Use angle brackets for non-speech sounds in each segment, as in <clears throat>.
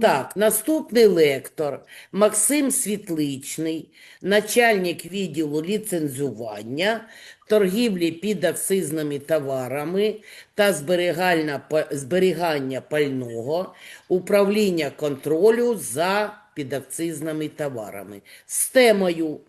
Так, наступний лектор Максим Світличний, начальник відділу ліцензування, торгівлі підакцизними товарами та зберігання пального, управління контролю за підакцизними товарами. З темою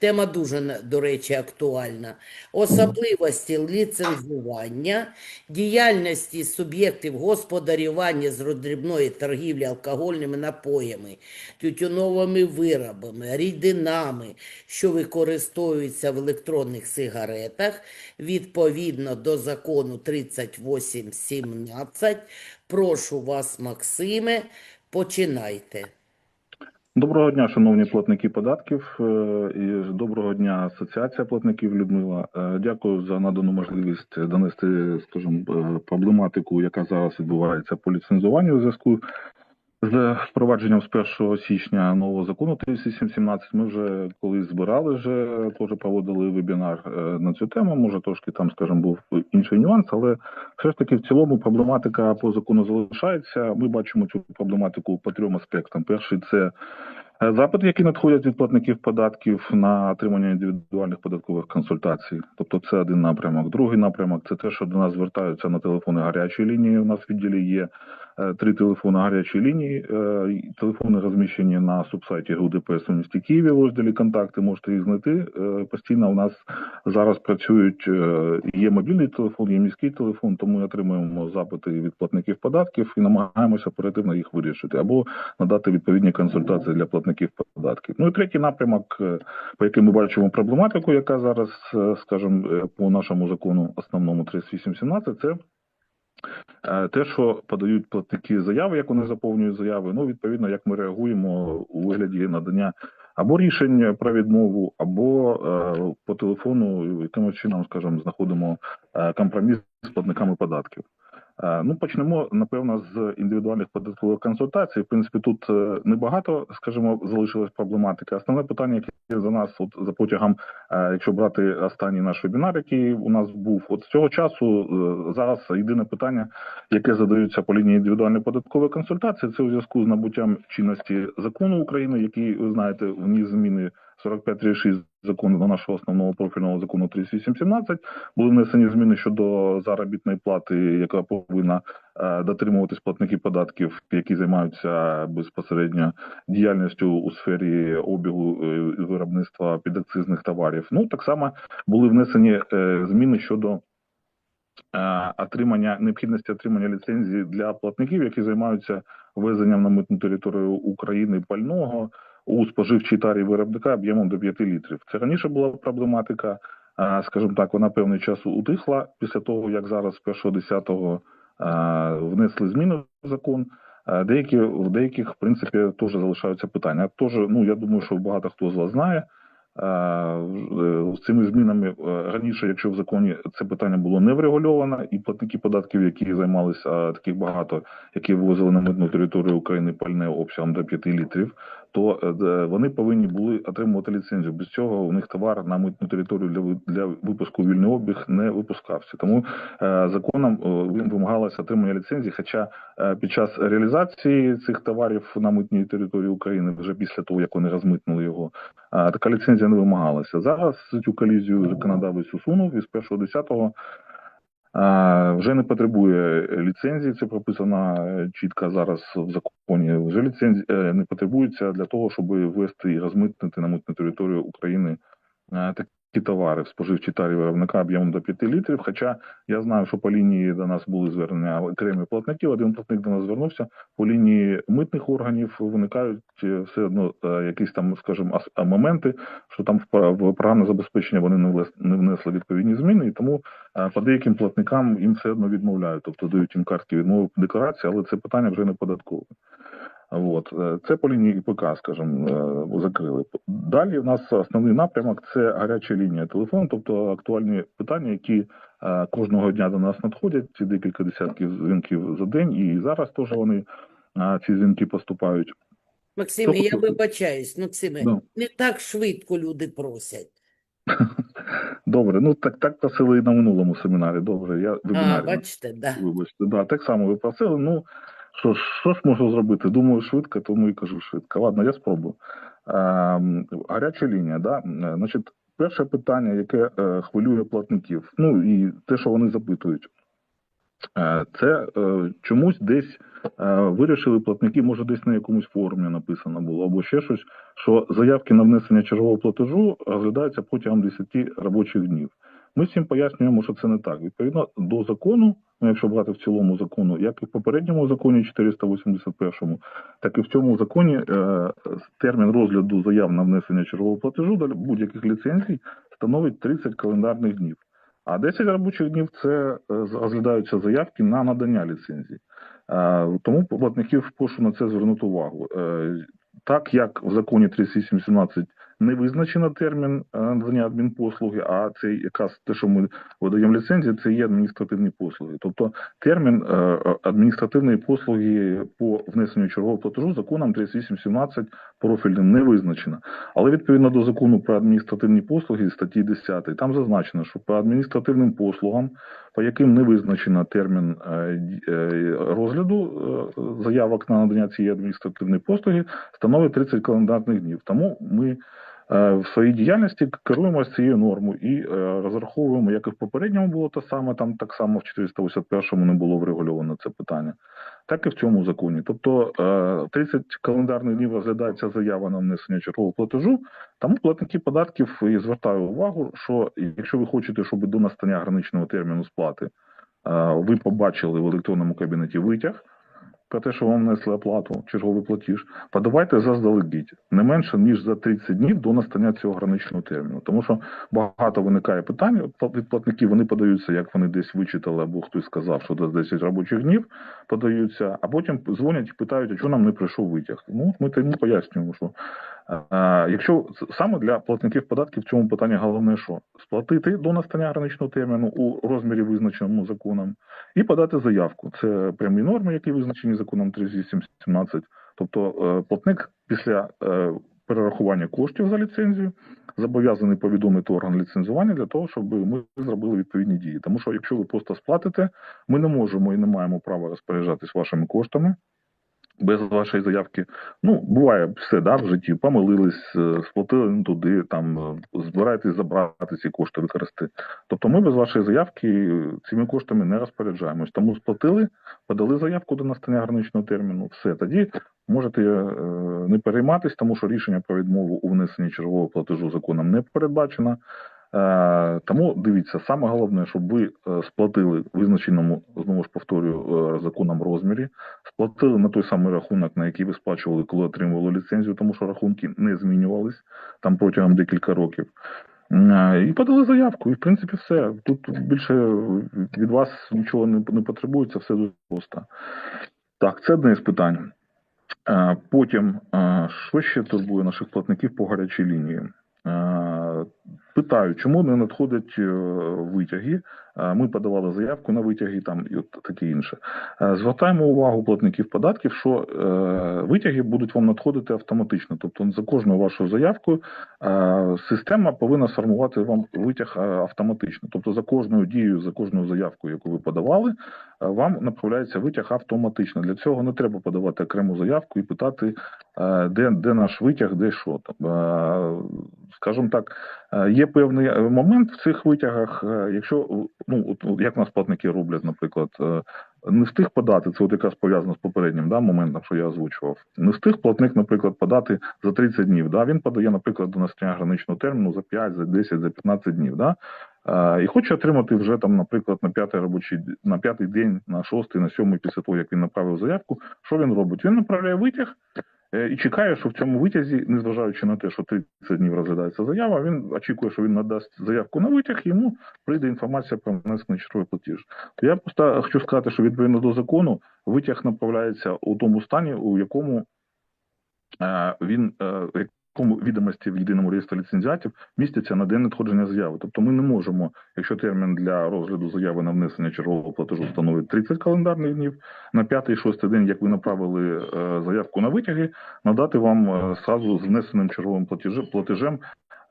Тема дуже, до речі, актуальна. Особливості ліцензування, діяльності суб'єктів господарювання з роздрібної торгівлі алкогольними напоями, тютюновими виробами, рідинами, що використовуються в електронних сигаретах, відповідно до закону 3817. Прошу вас, Максиме, починайте. Доброго дня, шановні платники податків, е, і доброго дня, Асоціація платників Людмила. Е, Дякую за надану можливість донести, скажімо, е, проблематику, яка зараз відбувається по ліцензуванню у зв'язку з впровадженням з 1 січня нового закону 3717. Ми вже колись збирали, вже теж проводили вебінар е, на цю тему. Може, трошки там, скажімо, був інший нюанс, але все ж таки в цілому проблематика по закону залишається. Ми бачимо цю проблематику по трьом аспектам. Перший це Е, Запити, які надходять від платників податків на отримання індивідуальних податкових консультацій, тобто це один напрямок. Другий напрямок це те, що до нас звертаються на телефони гарячої лінії. У нас в відділі є три телефони гарячої лінії. Е, Телефони розміщені на субсайті ГУДПС у місті Києві. В розділі контакти можете їх знайти. Е, Постійно у нас зараз працюють е, є мобільний телефон, є міський телефон. Тому ми отримуємо запити від платників податків і намагаємося оперативно їх вирішити або надати відповідні консультації для платників податків. Ну і третій напрямок, е, по яким ми бачимо проблематику, яка зараз, е, скажімо, е, по нашому закону основному 3817, це е, те, що подають платники заяви, як вони заповнюють заяви. Ну, відповідно, як ми реагуємо у вигляді надання або рішень про відмову, або е, по телефону якимось чином, скажімо, знаходимо е, компроміс з платниками податків. Е, Ну, почнемо, напевно, з індивідуальних податкових консультацій. В принципі, тут е, небагато, скажімо, залишилось проблематики. Основне питання, яке за нас, от за потягом, е, якщо брати останній наш вебінар, який у нас був, от з цього часу зараз єдине питання, яке задається по лінії індивідуальної податкової консультації, це у зв'язку з набуттям чинності закону України, який ви знаєте, вніс зміни 4536 закону до нашого основного профільного закону 3817, були внесені зміни щодо заробітної плати, яка повинна е, дотримуватись платники податків, які займаються безпосередньо діяльністю у сфері обігу е, виробництва підакцизних товарів. Ну так само були внесені е, зміни щодо е, отримання необхідності отримання ліцензії для платників, які займаються ввезенням на митну територію України пального у споживчій тарі виробника об'ємом до 5 літрів. Це раніше була проблематика. Скажімо так, вона певний час утихла після того, як зараз з 1.10 внесли зміни в закон. Деякі в деяких, в принципі, теж залишаються питання. Тож, ну я думаю, що багато хто з вас знає. е, З цими змінами е, раніше, якщо в законі це питання було не врегульовано, і платники податків, які займалися таких багато, які ввозили на митну територію України пальне обсягом до 5 літрів, то е, вони повинні були отримувати ліцензію. Без цього у них товар на митну територію для для випуску вільний обіг не випускався. Тому е, законом е, вимагалося отримання ліцензії. Хоча е, під час реалізації цих товарів на митній території України, вже після того як вони розмитнили його, е, така ліцензія не вимагалася. Зараз цю колізію законодавець усунув і з 1.10 а, Вже не потребує ліцензії, це прописано е, чітко зараз в законі. Вже ліцензії е, не потребується для того, щоб ввести і розмитнити на митну територію України е, такі товари в споживчій тарі виробника об'ємом до 5 літрів. Хоча я знаю, що по лінії до нас були звернення окремі платників. Один платник до нас звернувся по лінії митних органів. Виникають е, все одно е, якісь там, скажімо, ас- моменти, що там в програмне забезпечення вони не внесли відповідні зміни, і тому по деяким платникам їм все одно відмовляють, тобто дають їм картки відмови декларації, але це питання вже не податкове. От е, це по лінії ІПК, скажімо, е, закрили. Далі у нас основний напрямок це гаряча лінія телефону, тобто актуальні питання, які е, кожного дня до нас надходять. Ці декілька десятків дзвінків за день, і зараз теж вони ці дзвінки поступають. Максиме, я Тобто- вибачаюсь, Максиме, Да. не так швидко люди просять. <laughs> Добре, ну так так просили і на минулому семінарі. Добре, я А, бачите, да. Вибачте, да, так само ви просили. Ну Що, ж- що ж можу зробити? Думаю, швидко, тому і кажу швидко. Ладно, я спробую. Ем, гаряча лінія, да? Е, Значить, перше питання, яке е, хвилює платників, ну і те, що вони запитують, е, це е, чомусь десь е, вирішили платники, може, десь на якомусь форумі написано було, або ще щось, що заявки на внесення чергового платежу розглядаються протягом 10 робочих днів. Ми всім пояснюємо, що це не так. Відповідно до закону, ну якщо брати в цілому закону, як і в попередньому законі 481, так і в цьому законі е, термін розгляду заяв на внесення чергового платежу до будь-яких ліцензій становить 30 календарних днів. А 10 робочих днів це е, розглядаються заявки на надання ліцензії. Е, Тому платників прошу на це звернути увагу. Е, Так як в законі 3817 не визначено термін е, надання адмінпослуги, а це якраз те, що ми видаємо ліцензії, це є адміністративні послуги. Тобто термін е, адміністративної послуги по внесенню чергового платежу законом 3817 профільним не визначено. Але відповідно до закону про адміністративні послуги статті 10, там зазначено, що по адміністративним послугам, по яким не визначено термін е, розгляду заявок на надання цієї адміністративної послуги, становить 30 календарних днів. Тому ми в своїй діяльності керуємося цією нормою і е, розраховуємо, як і в попередньому було те саме, там так само в 481-му не було врегульовано це питання, так і в цьому законі. Тобто е, 30 календарних днів розглядається заява на внесення чергового платежу, тому платники податків і звертаю увагу, що якщо ви хочете, щоб до настання граничного терміну сплати е, ви побачили в електронному кабінеті витяг про те, що вам внесли оплату, черговий платіж, подавайте заздалегідь не менше ніж за 30 днів до настання цього граничного терміну. Тому що багато виникає питань від платників. Вони подаються, як вони десь вичитали, або хтось сказав, що до 10 робочих днів подаються, а потім дзвонять і питають, а чого нам не прийшов витяг. Ну ми тому пояснюємо, що якщо саме для платників податків в цьому питанні головне, що сплатити до настання граничного терміну у розмірі визначеному законом, і подати заявку. Це прямі норми, які визначені законом 3817. Тобто е, платник після е, перерахування коштів за ліцензію зобов'язаний повідомити орган ліцензування для того, щоб ми зробили відповідні дії. Тому що якщо ви просто сплатите, ми не можемо і не маємо права розпоряджатись вашими коштами. Без вашої заявки, ну буває все да, в житті. Помилились, е, сплатили не туди, там е, збираєтесь забрати ці кошти, використати. Тобто, ми без вашої заявки цими коштами не розпоряджаємось. Тому сплатили, подали заявку до настання граничного терміну. Все тоді можете е, не перейматись, тому що рішення про відмову у внесенні чергового платежу законом не передбачено. Е, тому дивіться, саме головне, щоб ви е, сплатили визначеному знову ж повторюю е, законом розмірі, сплатили на той самий рахунок, на який ви сплачували, коли отримували ліцензію, тому що рахунки не змінювались там протягом декілька років. І подали заявку, і в принципі все. Тут більше від вас нічого не, потребується, все дуже просто. Так, це одне з питань. Потім, що ще турбує наших платників по гарячій лінії? Е, Питаю, чому не надходять е, витяги? Е, Ми подавали заявку на витяги там і от таке інше. Звертаємо увагу платників податків, що витяги будуть вам надходити автоматично. Тобто за кожною вашою заявкою система повинна сформувати вам витяг автоматично. Тобто за кожною дією, за кожною заявкою, яку ви подавали, вам направляється витяг автоматично. Для цього не треба подавати окрему заявку і питати, де, де наш витяг, де що. Скажімо так, е, є певний е, момент в цих витягах, е, якщо ну от, як нас платники роблять, наприклад, не встиг подати, це от якраз пов'язано з попереднім да, моментом, що я озвучував. Не встиг платник, наприклад, подати за 30 днів. Да, він подає, наприклад, до настання граничного терміну за 5, за 10, за 15 днів. Да, і хоче отримати вже там, наприклад, на п'ятий робочий на п'ятий день, на шостий, на сьомий, після того, як він направив заявку. Що він робить? Він направляє витяг. Е, І чекає, що в цьому витязі, незважаючи на те, що 30 днів розглядається заява, він очікує, що він надасть заявку на витяг, і йому прийде інформація про внесений черговий платіж. Я просто хочу сказати, що відповідно до закону витяг направляється у тому стані, у якому він він якому відомості в єдиному реєстрі ліцензіатів містяться на день надходження заяви. Тобто ми не можемо, якщо термін для розгляду заяви на внесення чергового платежу становить 30 календарних днів, на п'ятий шостий день, як ви направили е, заявку на витяги, надати вам е, сразу з внесеним черговим платежем, платежем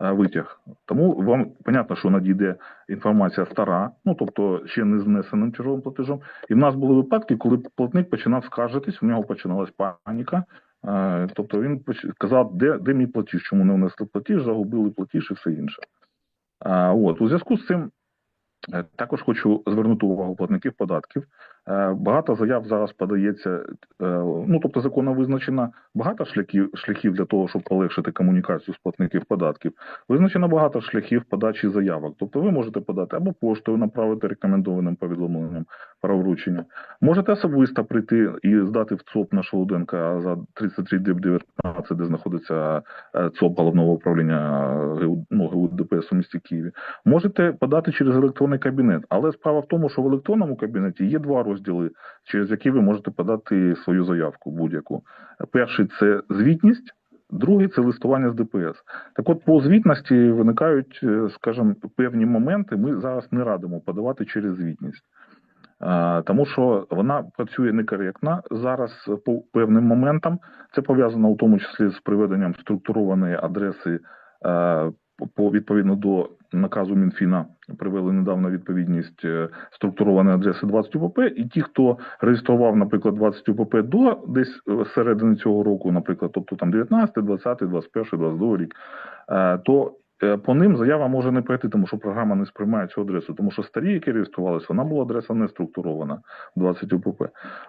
е, витяг. Тому вам понятно, що надійде інформація стара, ну тобто ще не знесеним черговим платежом. І в нас були випадки, коли платник починав скаржитись, у нього починалась паніка. Е, Тобто він казав, де, де мій платіж, чому не внесли платіж, загубили платіж і все інше. От, у зв'язку з цим е, також хочу звернути увагу платників податків. Е, Багато заяв зараз подається, е, ну тобто законом визначено багато шляхів, шляхів для того, щоб полегшити комунікацію з платників податків. Визначено багато шляхів подачі заявок. Тобто ви можете подати або поштою направити рекомендованим повідомленням про вручення. Можете особисто прийти і здати в ЦОП на Шолоденка за 33 ДИП 19, де знаходиться е, ЦОП головного управління ну, ГУ ДПС у місті Києві. Можете подати через електронний кабінет, але справа в тому, що в електронному кабінеті є два розділи, через які ви можете подати свою заявку будь-яку. Перший це звітність. Другий це листування з ДПС. Так от по звітності виникають, е, скажімо, певні моменти. Ми зараз не радимо подавати через звітність. Тому що вона працює некоректно зараз по певним моментам. Це пов'язано у тому числі з приведенням структурованої адреси е, по відповідно до наказу Мінфіна привели недавно відповідність е, структурованої адреси 20 УПП, і ті, хто реєстрував, наприклад, 20 УПП до десь е, середини цього року, наприклад, тобто там 19, 20, 21, 22 рік, е, то по ним заява може не пройти, тому що програма не сприймає цю адресу, тому що старі, які реєструвалися, вона була адреса не структурована 20 УПП.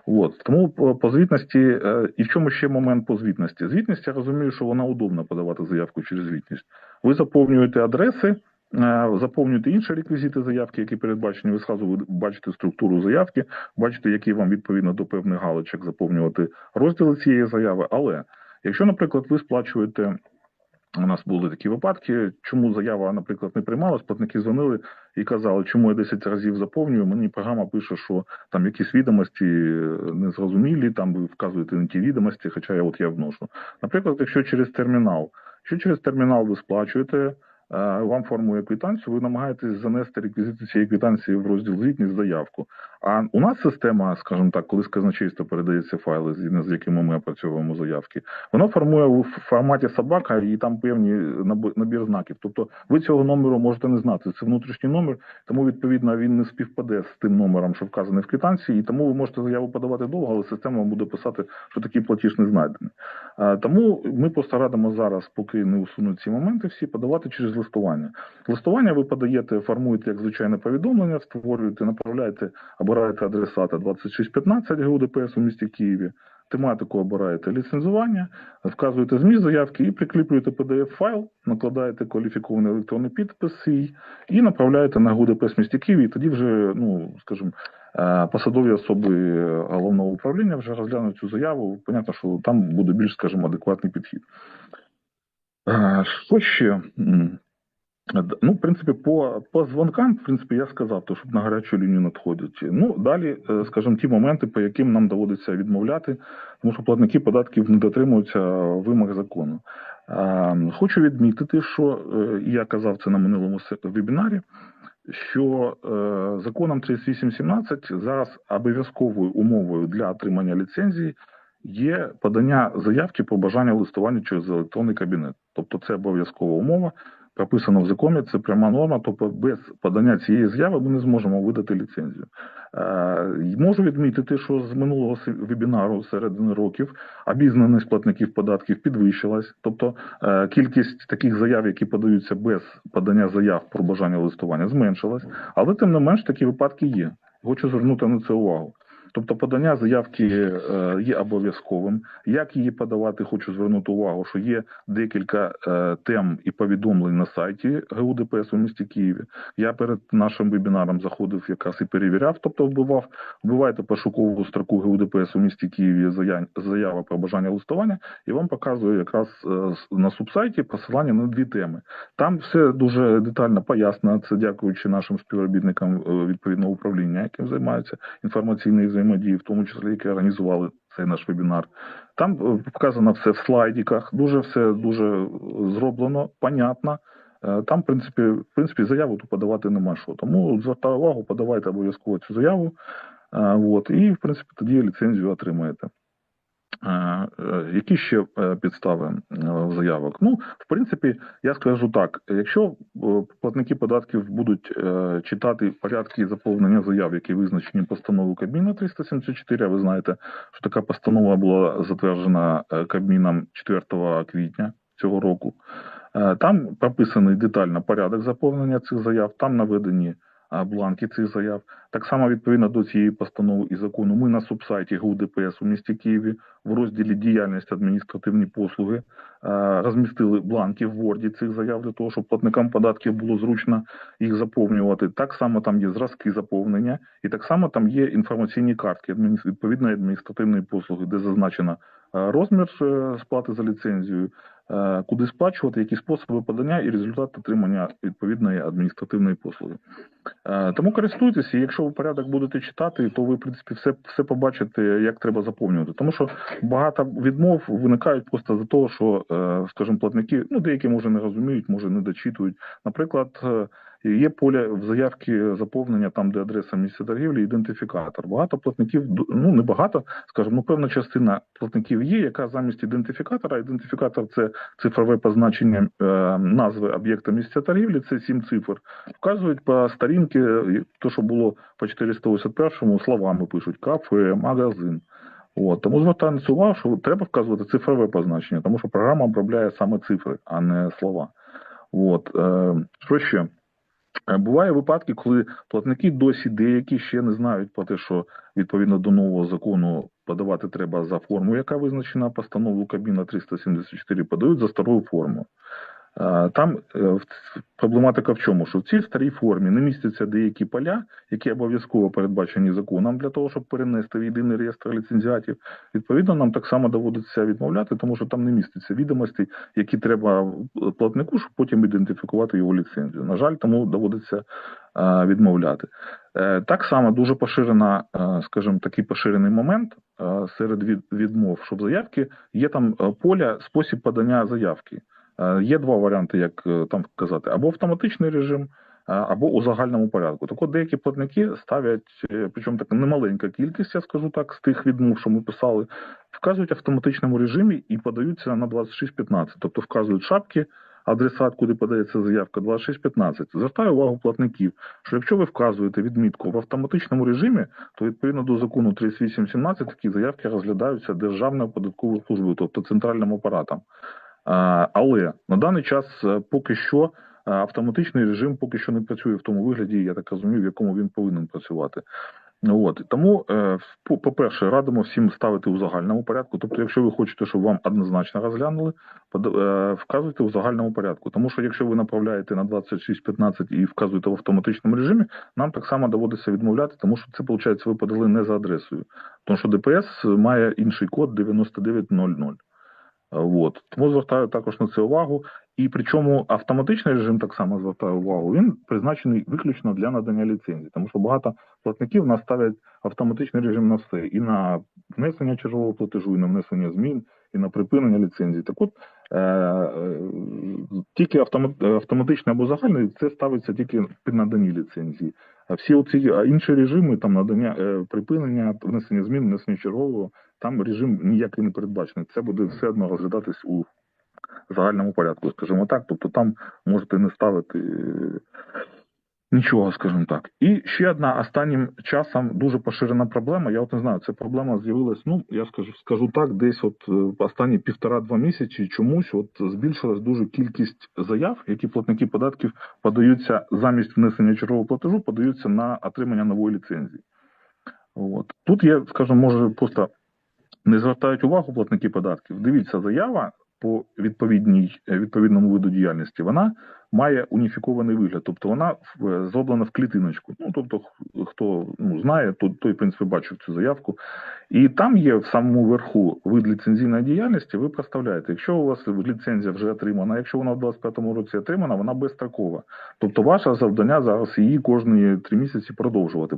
От тому по, звітності, е, і в чому ще момент по звітності? Звітність я розумію, що вона удобно подавати заявку через звітність. Ви заповнюєте адреси. е, Заповнюєте інші реквізити заявки, які передбачені. Ви зразу бачите структуру заявки, бачите, які вам відповідно до певних галочок заповнювати розділи цієї заяви. Але якщо, наприклад, ви сплачуєте у нас були такі випадки, чому заява, наприклад, не приймалась, платники дзвонили і казали, чому я 10 разів заповнюю. Мені програма пише, що там якісь відомості незрозумілі, там ви вказуєте не ті відомості, хоча я от я вношу. Наприклад, якщо через термінал, якщо через термінал ви сплачуєте, вам формує квитанцію, ви намагаєтесь занести реквізити цієї квитанції в розділ звітність заявку. А у нас система, скажімо так, коли з казначейства передається файли, згідно з якими ми опрацьовуємо заявки, воно формує у форматі собака і там певні набір знаків. Тобто ви цього номеру можете не знати. Це внутрішній номер, тому відповідно він не співпаде з тим номером, що вказаний в квитанції, і тому ви можете заяву подавати довго, але система буде писати, що такий платіж не знайдений. Тому ми просто радимо зараз, поки не усунуть ці моменти, всі подавати через листування. Листування ви подаєте, формуєте як звичайне повідомлення, створюєте, направляєте, обираєте адресата 2615 ГУ ДПС у місті Києві. Тематику обираєте ліцензування, вказуєте зміст заявки і прикріплюєте PDF-файл, накладаєте кваліфікований електронний підпис і направляєте на ГУДПС місті Києві. І тоді вже, ну скажімо, е, посадові особи головного управління вже розглянуть цю заяву. Понятно, що там буде більш, скажімо, адекватний підхід. Е, Що ще? Ну, в принципі, по, по дзвонкам, в принципі, я сказав, то, щоб на гарячу лінію надходять. Ну, далі, е, скажімо, ті моменти, по яким нам доводиться відмовляти, тому що платники податків не дотримуються вимог закону. Е, Хочу відмітити, що е, я казав це на минулому вебінарі, що законом 3817 зараз обов'язковою умовою для отримання ліцензії є подання заявки про бажання листування через електронний кабінет. Тобто це обов'язкова умова прописано в законі, це пряма норма, тобто без подання цієї заяви ми не зможемо видати ліцензію. Е, Можу відмітити, що з минулого вебінару середини років обізнаність платників податків підвищилась, тобто е, кількість таких заяв, які подаються без подання заяв про бажання листування, зменшилась, але тим не менш такі випадки є. Хочу звернути на це увагу. Тобто подання заявки е, є обов'язковим. Як її подавати, хочу звернути увагу, що є декілька е, тем і повідомлень на сайті ГУ ДПС у місті Києві. Я перед нашим вебінаром заходив якраз і перевіряв, тобто вбивав. Вбивайте пошукову строку ГУ ДПС у місті Києві заява про бажання листування, і вам показує якраз е, на субсайті посилання на дві теми. Там все дуже детально пояснено. Це дякуючи нашим співробітникам відповідного управління, яким займаються інформаційний інформаційною взаємодією, в тому числі які організували цей наш вебінар. Там е, показано все в слайдіках, дуже все дуже зроблено, понятно. Е, Там, в принципі, в принципі, заяву тут подавати нема що. Тому звертаю увагу, подавайте обов'язково цю заяву. е, От, і, в принципі, тоді ліцензію отримаєте. Е, Які ще е, підстави е, заявок? Ну, в принципі, я скажу так: якщо платники податків будуть читати порядки заповнення заяв, які визначені постановою Кабміну 374, а ви знаєте, що така постанова була затверджена Кабміном 4 квітня цього року. Там прописаний детально порядок заповнення цих заяв, там наведені бланки цих заяв. Так само відповідно до цієї постанови і закону, ми на субсайті ГУ ДПС у місті Києві в розділі діяльність адміністративні послуги розмістили бланки в Word цих заяв для того, щоб платникам податків було зручно їх заповнювати. Так само там є зразки заповнення, і так само там є інформаційні картки відповідної адміністративної послуги, де зазначено розмір е, сплати за ліцензію, е, куди сплачувати, які способи подання і результат отримання відповідної адміністративної послуги. Е, Тому користуйтеся, і якщо ви порядок будете читати, то ви, в принципі, все, все побачите, як треба заповнювати. Тому що багато відмов виникають просто за того, що, е, скажімо, платники, ну, деякі може не розуміють, може не дочитують. Наприклад, є поле в заявці заповнення, там, де адреса місця торгівлі, ідентифікатор. Багато платників, ну не багато, скажімо, ну певна частина платників є, яка замість ідентифікатора, ідентифікатор це цифрове позначення е, назви об'єкта місця торгівлі, це сім цифр. Вказують по сторінки, е, то, що було по 481-му, словами пишуть кафе, магазин. От, тому звертаю на увагу, що треба вказувати цифрове позначення, тому що програма обробляє саме цифри, а не слова. От, е, що ще? Е, Буває випадки, коли платники досі деякі ще не знають про те, що відповідно до нового закону подавати треба за форму, яка визначена постановою Кабміна 374, подають за старою формою. Там е, проблематика в чому? Що в цій старій формі не містяться деякі поля, які обов'язково передбачені законом для того, щоб перенести в єдиний реєстр ліцензіатів. Відповідно, нам так само доводиться відмовляти, тому що там не містяться відомості, які треба платнику, щоб потім ідентифікувати його ліцензію. На жаль, тому доводиться е, відмовляти. Е, Так само дуже поширена, скажімо, такий поширений момент серед відмов, що в заявці є там поля спосіб подання заявки. Е, Є два варіанти, як е, там казати, або автоматичний режим, е, або у загальному порядку. Так от деякі платники ставлять, причому така немаленька кількість, я скажу так, з тих відмов, що ми писали, вказують в автоматичному режимі і подаються на 2615, тобто вказують шапки, адресат, куди подається заявка 2615. Звертаю увагу платників, що якщо ви вказуєте відмітку в автоматичному режимі, то відповідно до закону 3817 такі заявки розглядаються Державною податковою службою, тобто центральним апаратом. Але на даний час е, поки що е, автоматичний режим поки що не працює в тому вигляді, я так розумію, в якому він повинен працювати. Ну, От тому, е, по- по-перше, радимо всім ставити у загальному порядку. Тобто, якщо ви хочете, щоб вам однозначно розглянули, вказуйте у загальному порядку. Тому що якщо ви направляєте на 2615 і вказуєте в автоматичному режимі, нам так само доводиться відмовляти, тому що це виходить, ви подали не за адресою. Тому що ДПС має інший код 9900. От. Тому звертаю також на це увагу. І причому автоматичний режим так само звертаю увагу. Він призначений виключно для надання ліцензії, тому що багато платників нас ставлять автоматичний режим на все і на внесення чергового платежу, і на внесення змін, і на припинення ліцензії. Так от е- е, тільки автоматичний або загальний це ставиться тільки при наданні ліцензії. А всі оці інші режими, там надання е, припинення, внесення змін, внесення чергового, там режим ніякий не передбачений. Це буде все одно розглядатись у загальному порядку, скажімо так. Тобто там можете не ставити е, нічого, скажімо так. І ще одна останнім часом дуже поширена проблема. Я от не знаю, ця проблема з'явилась. Ну я скажу, скажу так, десь от е, останні півтора-два місяці чомусь от збільшилась дуже кількість заяв, які платники податків подаються замість внесення чергового платежу, подаються на отримання нової ліцензії. От тут є, скажімо, може просто не звертають увагу платники податків. Дивіться, заява по відповідній відповідному виду діяльності вона має уніфікований вигляд, тобто вона зроблена в клітиночку. Ну тобто, хто ну знає, то той в принципі бачив цю заявку. І там є в самому верху вид ліцензійної діяльності. Ви представляєте, якщо у вас ліцензія вже отримана, якщо вона в 25-му році отримана, вона безстрокова. Тобто, ваше завдання зараз її кожні три місяці продовжувати,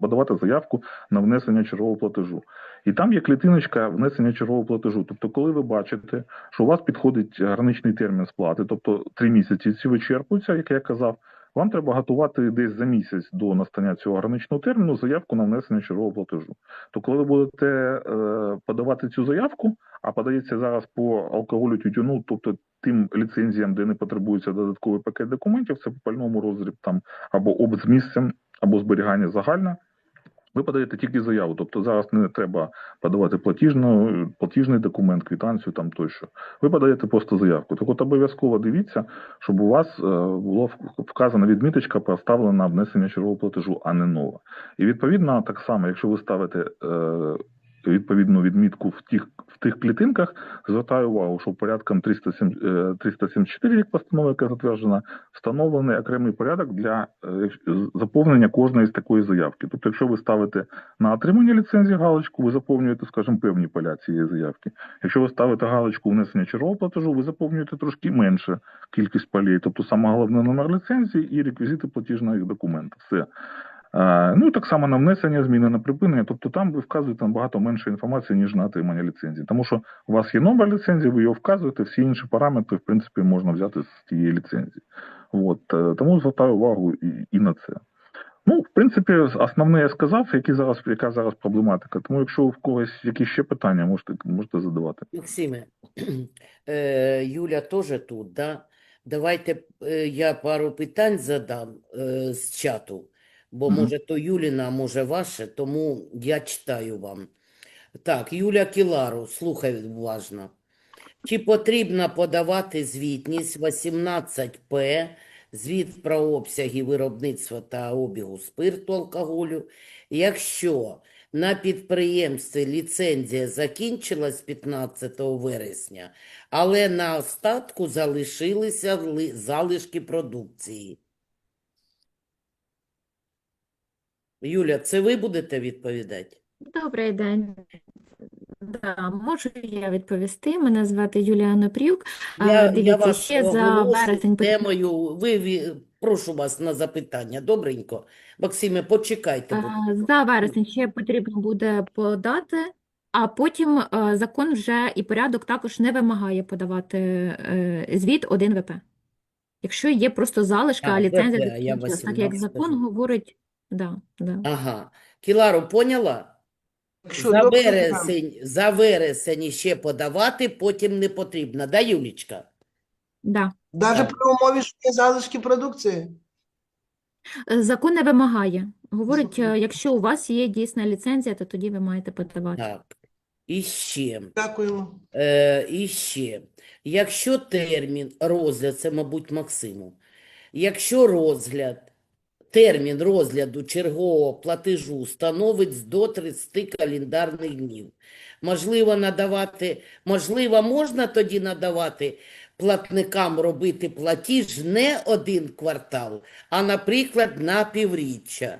подавати заявку на внесення чергового платежу. І там є клітиночка внесення чергового платежу. Тобто, коли ви бачите, що у вас підходить граничний термін сплати, тобто три місяці ці вичерпуються, як я казав, вам треба готувати десь за місяць до настання цього граничного терміну заявку на внесення чергового платежу. То коли ви будете е, подавати цю заявку, а подається зараз по алкоголю тютюну, тобто тим ліцензіям, де не потребується додатковий пакет документів, це по пальному розріб там або обт з місцем, або зберігання загальне. Ви подаєте тільки заяву, тобто зараз не треба подавати платіжну, платіжний документ, квитанцію там тощо. Ви подаєте просто заявку. Так от обов'язково дивіться, щоб у вас е, була вказана відміточка поставлена внесення чергового платежу, а не нова. І відповідно, так само, якщо ви ставите е, відповідну відмітку в тих в тих клітинках, звертаю увагу, що порядком 307, е, 374 рік постанови, яка затверджена, встановлений окремий порядок для е, заповнення кожної з такої заявки. Тобто, якщо ви ставите на отримання ліцензії галочку, ви заповнюєте, скажімо, певні поля цієї заявки. Якщо ви ставите галочку внесення чергового платежу, ви заповнюєте трошки менше кількість полей, тобто саме головне номер ліцензії і реквізити платіжного документа. Все. Е, Ну так само на внесення зміни на припинення, тобто там ви вказуєте набагато менше інформації, ніж на отримання ліцензії. Тому що у вас є номер ліцензії, ви його вказуєте, всі інші параметри, в принципі, можна взяти з тієї ліцензії. От, е, тому звертаю увагу і, і на це. Ну, в принципі, основне я сказав, які зараз, яка зараз проблематика. Тому якщо в когось якісь ще питання, можете, можете задавати. Максиме, <clears throat> е, Юля теж тут, да? Давайте я пару питань задам з чату, бо може то Юліна, а може ваше, тому я читаю вам. Так, Юля Кілару, слухай уважно. Чи потрібно подавати звітність 18П, звіт про обсяги виробництва та обігу спирту алкоголю, якщо на підприємстві ліцензія закінчилась 15 вересня, але на остатку залишилися залишки продукції? Юля, це ви будете відповідати? Добрий день. Да, можу я відповісти. Мене звати Юлія Нопрюк. Я, я дивіться, вас ще за потрібно- темою. Ви, прошу вас на запитання. Добренько. Максиме, почекайте, будь За вересень ще потрібно буде подати, а потім е, закон вже і порядок також не вимагає подавати е, звіт 1 ВП. Якщо є просто залишка, А, а ліцензія я так як закон говорить, да, да. Ага. Кілару, поняла? Якщо За до вересень, за вересень ще подавати, потім не потрібно. Да, Юлічка? Да. навіть Так. при умові, що є залишки продукції. Е, Закон не вимагає. Говорить, е, якщо у вас є дійсна ліцензія, то тоді ви маєте подавати. Так. І ще. Дякуємо. Е, і ще, якщо термін розгляд, це, мабуть, Максиму, якщо розгляд, термін розгляду чергового платежу становить до 30 календарних днів, можливо надавати, можливо, можна тоді надавати платникам робити платіж не один квартал, а, наприклад, на півріччя.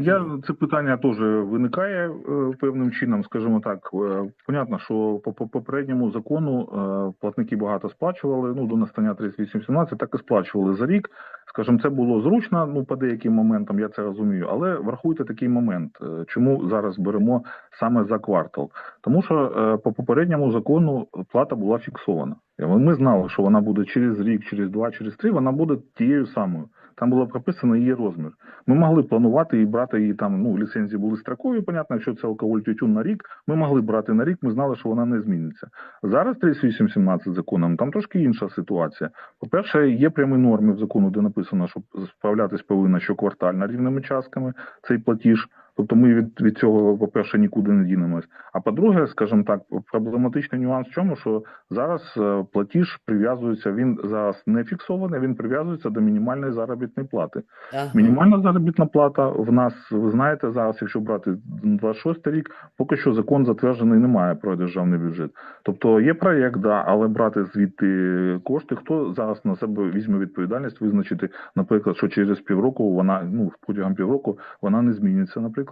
Я це питання теж виникає е, певним чином, скажімо так. Е, Понятно, що по по попередньому закону е, платники багато сплачували. Ну до настання 3817 так і сплачували за рік. Скажімо, це було зручно. Ну по деяким моментам я це розумію. Але врахуйте такий момент, чому зараз беремо саме за квартал. Тому що по попередньому закону плата була фіксована. Ми знали, що вона буде через рік, через два, через три. Вона буде тією самою. Там було прописано її розмір. Ми могли планувати і брати її там. Ну ліцензії були строкові. Понятно, якщо це алкоголь тютюн на рік, ми могли брати на рік. Ми знали, що вона не зміниться. Зараз 3817 законом там трошки інша ситуація. По-перше, є прямі норми в закону, де написано, що справлятись повинна щоквартально рівними частками цей платіж. Тобто ми від, від цього, по-перше, нікуди не дінемось. А по-друге, скажімо так, проблематичний нюанс в чому, що зараз е, платіж прив'язується, він зараз не фіксований, він прив'язується до мінімальної заробітної плати. Ага. Мінімальна заробітна плата в нас, ви знаєте, зараз, якщо брати 26 рік, поки що закон затверджений немає про державний бюджет. Тобто є проєкт, да, але брати звідти кошти, хто зараз на себе візьме відповідальність, визначити, наприклад, що через півроку вона, ну, протягом півроку вона не зміниться, наприклад.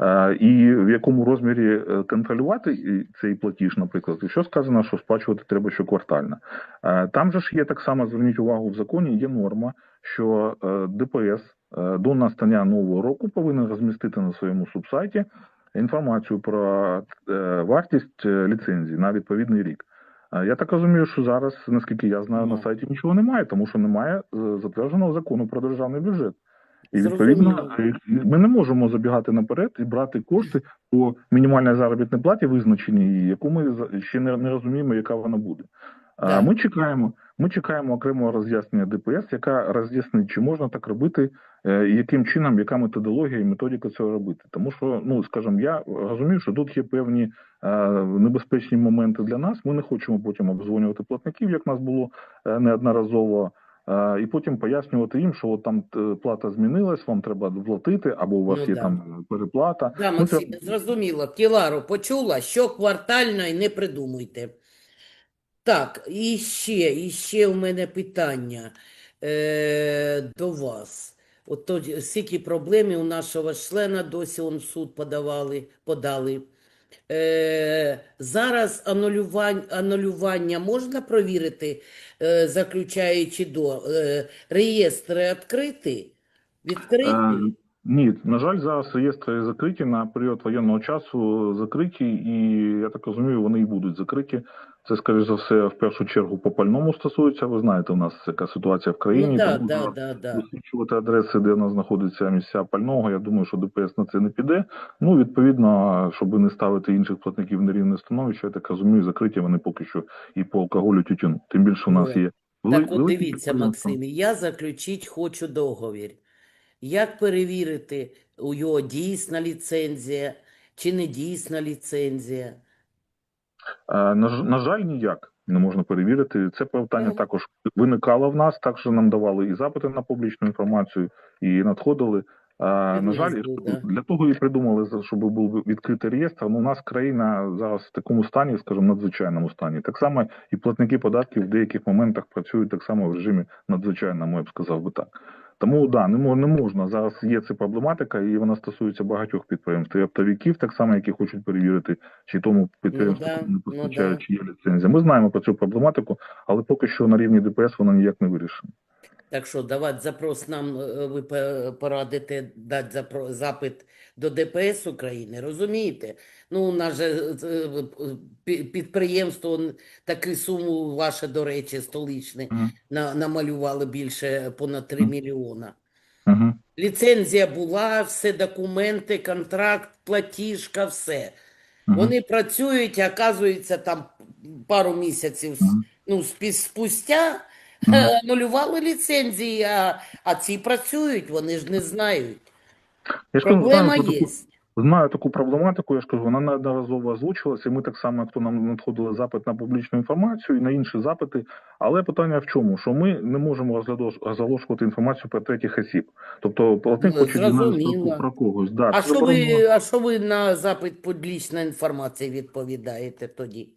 Е, І в якому розмірі е, контролювати цей платіж, наприклад, що сказано, що сплачувати треба щоквартально. Е, Там же ж є так само, зверніть увагу, в законі є норма, що ДПС до настання нового року повинен розмістити на своєму субсайті інформацію про вартість ліцензії на відповідний рік. Я так розумію, що зараз, наскільки я знаю, на Ну. сайті нічого немає, тому що немає затвердженого закону про державний бюджет. І відповідно е, ми не можемо забігати наперед і брати кошти по мінімальній заробітній платі, визначеній, яку ми ще не, не розуміємо, яка вона буде. А Ми чекаємо. Ми чекаємо окремого роз'яснення ДПС, яка роз'яснить, чи можна так робити, е, і яким чином, яка методологія і методика цього робити. Тому що, ну скажімо, я розумію, що тут є певні е, небезпечні моменти для нас. Ми не хочемо потім обдзвонювати платників, як нас було неодноразово. Е, І потім пояснювати їм, що от там е, плата змінилась, вам треба доплатити, або у вас Ну є да. там переплата. Да, Ну, Максим, це- зрозуміло. Кіларо, почула, що квартально і не придумуйте. Так, і ще, і ще у мене питання е, до вас. От то, скільки проблем у нашого члена досі он в суд подавали, подали. Е, зараз анулювання, анулювання можна провірити, е, заключаючи до е, реєстри відкриті? Відкриті? Ні, на жаль, зараз реєстри закриті на період воєнного часу закриті, і я так розумію, вони і будуть закриті. Це, скоріш за все, в першу чергу по пальному стосується. Ви знаєте, у нас яка ситуація в країні. Ну, да, тому да, да, да. Висвічувати адреси, де у нас знаходяться місця пального. Я думаю, що ДПС на це не піде. Ну, відповідно, щоб не ставити інших платників на рівне становище, я так розумію, закриті вони поки що і по алкоголю, тютюну. Тим більше у нас є Так вели- от дивіться. Максим, я заключити хочу договір. Як перевірити, у його дійсна ліцензія чи не дійсна ліцензія? Е, На, на жаль, ніяк не можна перевірити. Це питання також виникало в нас, так що нам давали і запити на публічну інформацію, і надходили. Е, На жаль, для того і придумали, щоб був відкритий реєстр. Ну, у нас країна зараз в такому стані, скажімо, надзвичайному стані. Так само і платники податків в деяких моментах працюють так само в режимі надзвичайному, я б сказав би так. Тому да, не, мо- не можна. Зараз є ця проблематика, і вона стосується багатьох підприємств і оптовиків, так само, які хочуть перевірити, чи тому підприємству да, не ну да. чи є ліцензія. Ми знаємо про цю проблематику, але поки що на рівні ДПС вона ніяк не вирішена. Так що давати запрос нам, е, ви пе- порадите дати запро- запит до ДПС України, розумієте? Ну, у нас же е, е, пі- підприємство таку суму, ваше, до речі, столичне, Мгм. на, намалювали більше понад 3 Мгм. мільйона. Угу. Ліцензія була, все документи, контракт, платіжка, все. Угу. Вони працюють, оказується, там пару місяців с- Мгм. ну, спустя. Е, анулювали ліцензії, а, а ці працюють, вони ж не знають. Я ж кажу, Проблема знаю, є. таку- Знаю таку проблематику, я ж кажу, вона неодноразово озвучилася, і ми так само, як то нам надходили запит на публічну інформацію і на інші запити. Але питання в чому? Що ми не можемо розголошувати інформацію про третіх осіб. Тобто платник Ну, хоче зрозуміло. про, про когось. Да, А це що ви, а що ви на запит публічної інформації відповідаєте тоді?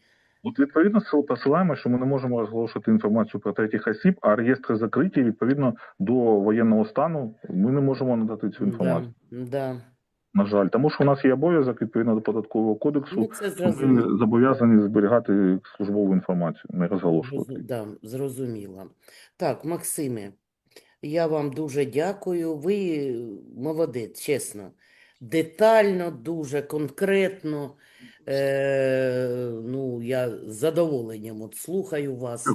От відповідно сил- посилаємо, що ми не можемо розголошувати інформацію про третіх осіб, а реєстри закриті відповідно до воєнного стану. Ми не можемо надати цю інформацію. Да, да. На жаль, тому що у нас є обов'язок відповідно до податкового кодексу. Ну, що Ми зобов'язані зберігати службову інформацію, не розголошувати. Да, зрозуміло. Так, Максиме, я вам дуже дякую. Ви молодець, чесно. Детально, дуже конкретно. Е, ну, я з задоволенням от слухаю вас.